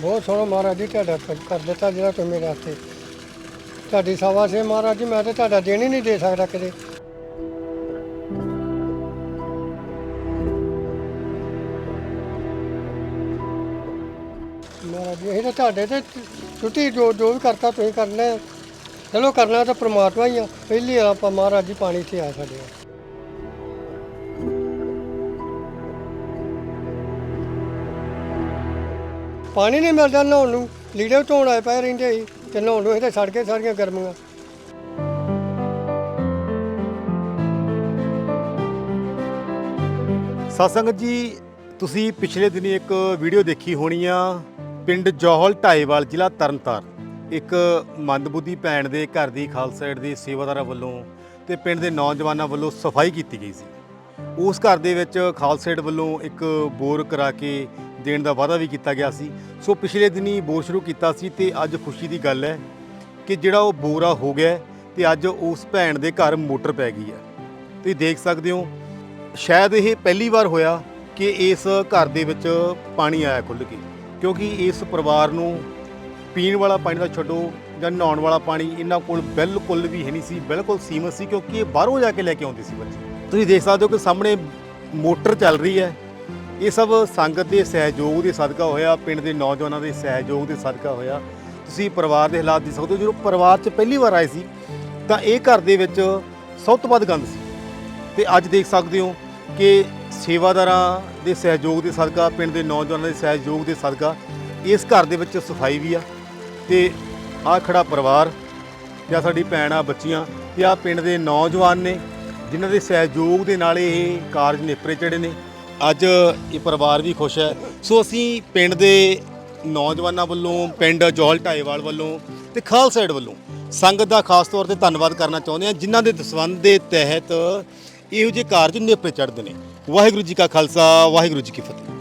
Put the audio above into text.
ਬਹੁਤ ਸੋਹਣਾ ਮਹਾਰਾਜ ਜੀ ਤੁਹਾਡਾ ਕਰ ਦਿੱਤਾ ਜਿਹੜਾ ਤੁਸੀਂ ਮੇਰੇ ਹੱਥੇ ਤੁਹਾਡੀ ਸੇਵਾ ਸੇ ਮਹਾਰਾਜ ਜੀ, ਮੈਂ ਤਾਂ ਤੁਹਾਡਾ ਦੇਣ ਹੀ ਨਹੀਂ ਦੇ ਸਕਦਾ ਕਦੇ ਮਹਾਰਾਜ ਜੀ, ਇਹ ਤਾਂ ਤੁਹਾਡੇ ਤੇ ਛੁੱਟੀ ਜੋ ਜੋ ਵੀ ਕਰਤਾ ਤੁਸੀਂ ਕਰਨਾ ਚਲੋ ਕਰਨਾ ਤਾਂ ਪ੍ਰਮਾਤਮਾ ਹੀ ਆ। ਪਹਿਲੀ ਵਾਰ ਆਪਾਂ ਮਹਾਰਾਜ ਜੀ ਪਾਣੀ 'ਚ ਆ ਸਾਡੇ। ਪਾਣੀ ਨਹੀਂ ਮਿਲਦਾ ਨਹਾਉਣ ਨੂੰ। ਲੀੜੇ ਧੋਣ ਆਏ ਪਏ ਰਹਿੰਦੇ ਸੀ ਤੇ ਨਹਾਉਣ ਨੂੰ ਇਹ ਸੜ ਕੇ ਸਾਰੀਆਂ ਗਰਮੀਆਂ। ਸਤਸੰਗਤ ਜੀ, ਤੁਸੀਂ ਪਿਛਲੇ ਦਿਨੀ ਇੱਕ ਵੀਡੀਓ ਦੇਖੀ ਹੋਣੀ ਆ, ਪਿੰਡ ਜੋਹਲ ਢਾਈਵਾਲ, ਜ਼ਿਲ੍ਹਾ ਤਰਨਤਾਰਨ। ਇੱਕ ਮੰਦਬੁੱਧੀ ਭੈਣ ਦੇ ਘਰ ਦੀ ਖਾਲਸਾ ਏਡ ਦੇ ਸੇਵਾਦਾਰਾਂ ਵੱਲੋਂ ਤੇ ਪਿੰਡ ਦੇ ਨੌਜਵਾਨਾਂ ਵੱਲੋਂ ਸਫ਼ਾਈ ਕੀਤੀ ਗਈ ਸੀ। ਉਸ ਘਰ ਦੇ ਵਿੱਚ ਖਾਲਸਾ ਏਡ ਵੱਲੋਂ ਇੱਕ ਬੋਰ ਕਰਾ ਕੇ ਦੇਣ ਦਾ ਵਾਅਦਾ ਵੀ ਕੀਤਾ ਗਿਆ ਸੀ। ਸੋ ਪਿਛਲੇ ਦਿਨੀ ਬੋਰ ਸ਼ੁਰੂ ਕੀਤਾ ਸੀ ਤੇ ਅੱਜ ਖੁਸ਼ੀ ਦੀ ਗੱਲ ਹੈ ਕਿ ਜਿਹੜਾ ਉਹ ਬੋਰਾ ਹੋ ਗਿਆ ਹੈ ਤੇ ਅੱਜ ਉਸ ਭੈਣ ਦੇ ਘਰ ਮੋਟਰ ਪੈ ਗਈ ਹੈ। ਤੁਸੀਂ ਦੇਖ ਸਕਦੇ ਹੋ, ਸ਼ਾਇਦ ਇਹ ਪਹਿਲੀ ਵਾਰ ਹੋਇਆ ਕਿ ਇਸ ਘਰ ਦੇ ਵਿੱਚ ਪਾਣੀ ਆਇਆ ਖੁੱਲ੍ਹ ਕੇ, ਕਿਉਂਕਿ ਇਸ ਪਰਿਵਾਰ ਨੂੰ ਪੀਣ ਵਾਲਾ ਪਾਣੀ ਦਾ ਛੱਡੋ ਜਾਂ ਨਹਾਉਣ ਵਾਲਾ ਪਾਣੀ ਇਹਨਾਂ ਕੋਲ ਬਿਲਕੁਲ ਵੀ ਹੈ ਨਹੀਂ ਸੀ, ਬਿਲਕੁਲ ਸੀਮਤ ਸੀ, ਕਿਉਂਕਿ ਇਹ ਬਾਹਰੋਂ ਜਾ ਕੇ ਲੈ ਕੇ ਆਉਂਦੇ ਸੀ ਬੱਚੇ। ਤੁਸੀਂ ਦੇਖ ਸਕਦੇ ਹੋ ਕਿ ਸਾਹਮਣੇ ਮੋਟਰ ਚੱਲ ਰਹੀ ਹੈ ਇਹ ਸਭ ਸੰਗਤ ਦੇ ਸਹਿਯੋਗ ਦੇ ਸਦਕਾ ਹੋਇਆ, ਪਿੰਡ ਦੇ ਨੌਜਵਾਨਾਂ ਦੇ ਸਹਿਯੋਗ ਦੇ ਸਦਕਾ ਹੋਇਆ। ਤੁਸੀਂ ਪਰਿਵਾਰ ਦੇ ਹਾਲਾਤ ਦੇਖ ਸਕਦੇ ਹੋ, ਜਦੋਂ ਪਰਿਵਾਰ 'ਚ ਪਹਿਲੀ ਵਾਰ ਆਏ ਸੀ, ਤਾਂ ਇਹ ਘਰ ਦੇ ਵਿੱਚ ਸਭ ਤੋਂ ਵੱਧ ਗੰਦ ਸੀ। ਤੇ ਅੱਜ ਦੇਖ ਸਕਦੇ ਹੋ ਕਿ ਸੇਵਾਦਾਰਾਂ ਦੇ ਸਹਿਯੋਗ ਦੇ ਸਦਕਾ, ਪਿੰਡ ਦੇ ਨੌਜਵਾਨਾਂ ਦੇ ਸਹਿਯੋਗ ਦੇ ਸਦਕਾ, ਇਸ ਘਰ ਦੇ ਵਿੱਚ ਸਫ਼ਾਈ ਵੀ ਆ। ਤੇ ਆ ਖੜਾ ਪਰਿਵਾਰ, ਜਾਂ ਸਾਡੀ ਭੈਣਾਂ ਬੱਚੀਆਂ, ਤੇ ਆ ਪਿੰਡ ਦੇ ਨੌਜਵਾਨ ਨੇ, ਜਿਨ੍ਹਾਂ ਦੇ ਸਹਿਯੋਗ ਦੇ ਨਾਲ ਇਹ ਕਾਰਜ ਨੇਪਰੇ ਚੜੇ ਨੇ। ਅੱਜ ਇਹ ਪਰਿਵਾਰ ਵੀ ਖੁਸ਼ ਹੈ। ਸੋ ਅਸੀਂ ਪਿੰਡ ਦੇ ਨੌਜਵਾਨਾਂ ਵੱਲੋਂ, ਪਿੰਡ ਜੋਹਲ ਢਾਈਵਾਲ ਵੱਲੋਂ ਤੇ ਖਾਲਸਾ ਏਡ ਵੱਲੋਂ ਸੰਗਤ ਦਾ ਖਾਸ ਤੌਰ ਤੇ ਧੰਨਵਾਦ ਕਰਨਾ ਚਾਹੁੰਦੇ ਹਾਂ, ਜਿਨ੍ਹਾਂ ਦੇ ਦਸਵੰਧ ਦੇ ਤਹਿਤ ਇਹੋ ਜਿਹੇ ਕਾਰਜ ਨੇਪਰੇ ਚੜ੍ਹਦੇ ਨੇ। ਵਾਹਿਗੁਰੂ ਜੀ ਕਾ ਖਾਲਸਾ, ਵਾਹਿਗੁਰੂ ਜੀ ਕੀ ਫਤਿਹ।